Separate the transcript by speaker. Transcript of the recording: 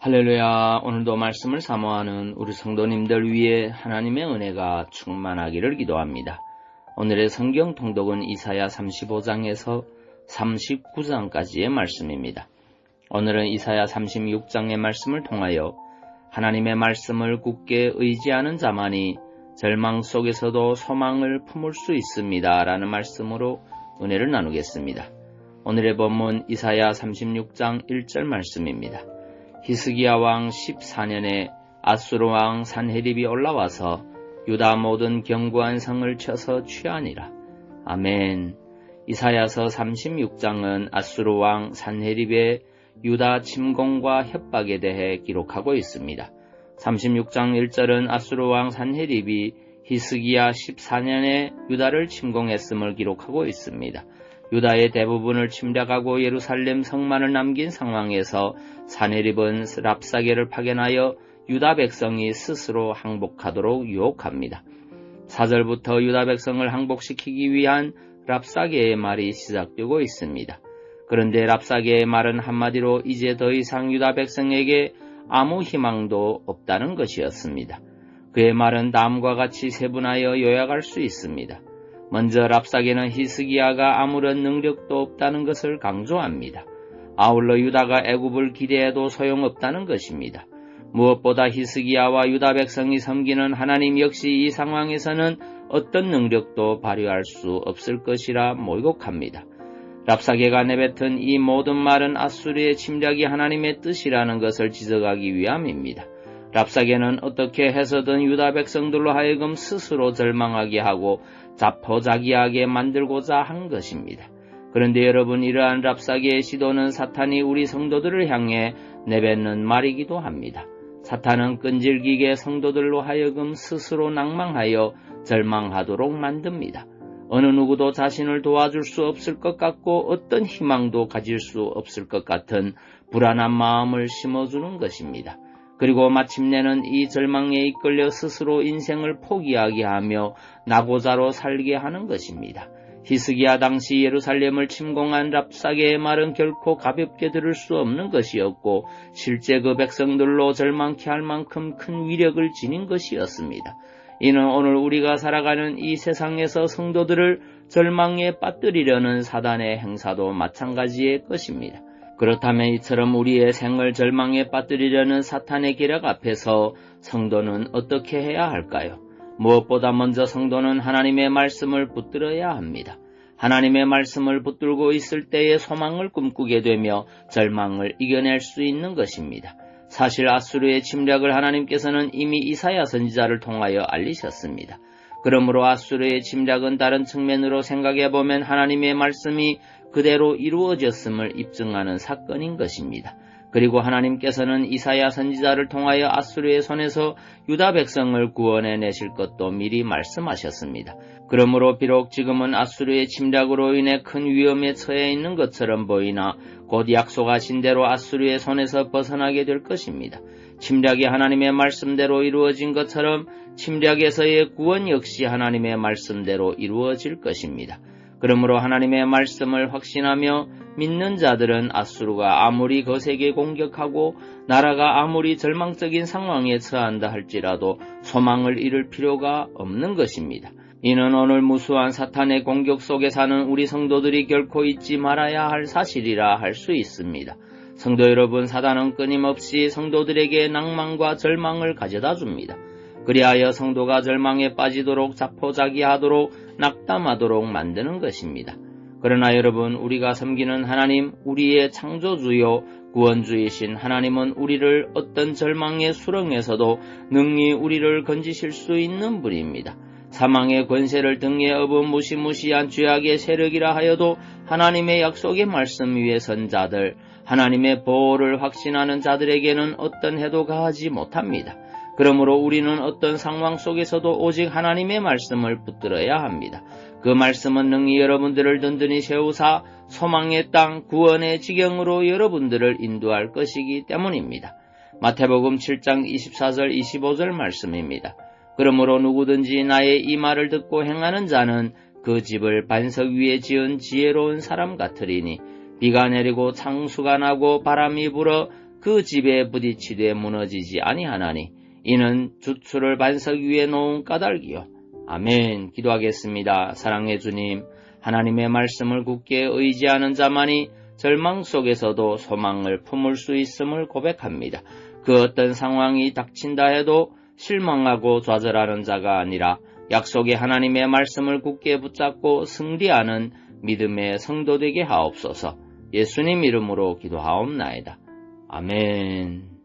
Speaker 1: 할렐루야. 오늘도 말씀을 사모하는 우리 성도님들 위해 하나님의 은혜가 충만하기를 기도합니다. 오늘의 성경 통독은 이사야 35장에서 39장까지의 말씀입니다. 오늘은 이사야 36장의 말씀을 통하여 하나님의 말씀을 굳게 의지하는 자만이 절망 속에서도 소망을 품을 수 있습니다. 라는 말씀으로 은혜를 나누겠습니다. 오늘의 본문 이사야 36장 1절 말씀입니다. 히스기야 왕 14년에 아수르 왕 산헤립이 올라와서 유다 모든 견고한 성을 쳐서 취하니라. 아멘. 이사야서 36장은 아수르 왕 산헤립의 유다 침공과 협박에 대해 기록하고 있습니다. 36장 1절은 아수르 왕 산헤립이 히스기야 14년에 유다를 침공했음을 기록하고 있습니다. 유다의 대부분을 침략하고 예루살렘 성만을 남긴 상황에서 사네립은 랍사게를 파견하여 유다 백성이 스스로 항복하도록 유혹합니다. 4절부터 유다 백성을 항복시키기 위한 랍사게의 말이 시작되고 있습니다. 그런데 랍사게의 말은 한마디로 이제 더 이상 유다 백성에게 아무 희망도 없다는 것이었습니다. 그의 말은 다음과 같이 세분하여 요약할 수 있습니다. 먼저 랍사게는 히스기야가 아무런 능력도 없다는 것을 강조합니다. 아울러 유다가 애굽을 기대해도 소용없다는 것입니다. 무엇보다 히스기야와 유다 백성이 섬기는 하나님 역시 이 상황에서는 어떤 능력도 발휘할 수 없을 것이라 모욕합니다. 랍사게가 내뱉은 이 모든 말은 아수르의 침략이 하나님의 뜻이라는 것을 지적하기 위함입니다. 랍사게는 어떻게 해서든 유다 백성들로 하여금 스스로 절망하게 하고 자포자기하게 만들고자 한 것입니다. 그런데 여러분 이러한 랍사기의 시도는 사탄이 우리 성도들을 향해 내뱉는 말이기도 합니다. 사탄은 끈질기게 성도들로 하여금 스스로 낭망하여 절망하도록 만듭니다. 어느 누구도 자신을 도와줄 수 없을 것 같고 어떤 희망도 가질 수 없을 것 같은 불안한 마음을 심어주는 것입니다. 그리고 마침내는 이 절망에 이끌려 스스로 인생을 포기하게 하며 나고자로 살게 하는 것입니다. 히스기야 당시 예루살렘을 침공한 랍사게의 말은 결코 가볍게 들을 수 없는 것이었고 실제 그 백성들로 절망케 할 만큼 큰 위력을 지닌 것이었습니다. 이는 오늘 우리가 살아가는 이 세상에서 성도들을 절망에 빠뜨리려는 사단의 행사도 마찬가지의 것입니다. 그렇다면 이처럼 우리의 생을 절망에 빠뜨리려는 사탄의 기력 앞에서 성도는 어떻게 해야 할까요? 무엇보다 먼저 성도는 하나님의 말씀을 붙들어야 합니다. 하나님의 말씀을 붙들고 있을 때에 소망을 꿈꾸게 되며 절망을 이겨낼 수 있는 것입니다. 사실 아수르의 침략을 하나님께서는 이미 이사야 선지자를 통하여 알리셨습니다. 그러므로 아수르의 침략은 다른 측면으로 생각해 보면 하나님의 말씀이 그대로 이루어졌음을 입증하는 사건인 것입니다. 그리고 하나님께서는 이사야 선지자를 통하여 아수르의 손에서 유다 백성을 구원해 내실 것도 미리 말씀하셨습니다. 그러므로 비록 지금은 아수르의 침략으로 인해 큰 위험에 처해 있는 것처럼 보이나 곧 약속하신 대로 아수르의 손에서 벗어나게 될 것입니다. 침략이 하나님의 말씀대로 이루어진 것처럼 침략에서의 구원 역시 하나님의 말씀대로 이루어질 것입니다. 그러므로 하나님의 말씀을 확신하며 믿는 자들은 아수르가 아무리 거세게 공격하고 나라가 아무리 절망적인 상황에 처한다 할지라도 소망을 잃을 필요가 없는 것입니다. 이는 오늘 무수한 사탄의 공격 속에 사는 우리 성도들이 결코 잊지 말아야 할 사실이라 할 수 있습니다. 성도 여러분, 사단은 끊임없이 성도들에게 낭만과 절망을 가져다 줍니다. 그리하여 성도가 절망에 빠지도록 자포자기하도록 낙담하도록 만드는 것입니다. 그러나 여러분, 우리가 섬기는 하나님, 우리의 창조주요 구원주이신 하나님은 우리를 어떤 절망의 수렁에서도 능히 우리를 건지실 수 있는 분입니다. 사망의 권세를 등에 업은 무시무시한 죄악의 세력이라 하여도 하나님의 약속의 말씀 위에 선 자들, 하나님의 보호를 확신하는 자들에게는 어떤 해도 가하지 못합니다. 그러므로 우리는 어떤 상황 속에서도 오직 하나님의 말씀을 붙들어야 합니다. 그 말씀은 능히 여러분들을 든든히 세우사 소망의 땅 구원의 지경으로 여러분들을 인도할 것이기 때문입니다. 마태복음 7장 24절 25절 말씀입니다. 그러므로 누구든지 나의 이 말을 듣고 행하는 자는 그 집을 반석 위에 지은 지혜로운 사람 같으리니 비가 내리고 창수가 나고 바람이 불어 그그 집에 부딪히되 무너지지 아니하나니 이는 주추를 반석 위에 놓은 까닭이요. 아멘. 기도하겠습니다. 사랑해 주님, 하나님의 말씀을 굳게 의지하는 자만이 절망 속에서도 소망을 품을 수 있음을 고백합니다. 그 어떤 상황이 닥친다 해도 실망하고 좌절하는 자가 아니라 약속의 하나님의 말씀을 굳게 붙잡고 승리하는 믿음의 성도 되게 하옵소서. 예수님 이름으로 기도하옵나이다. 아멘.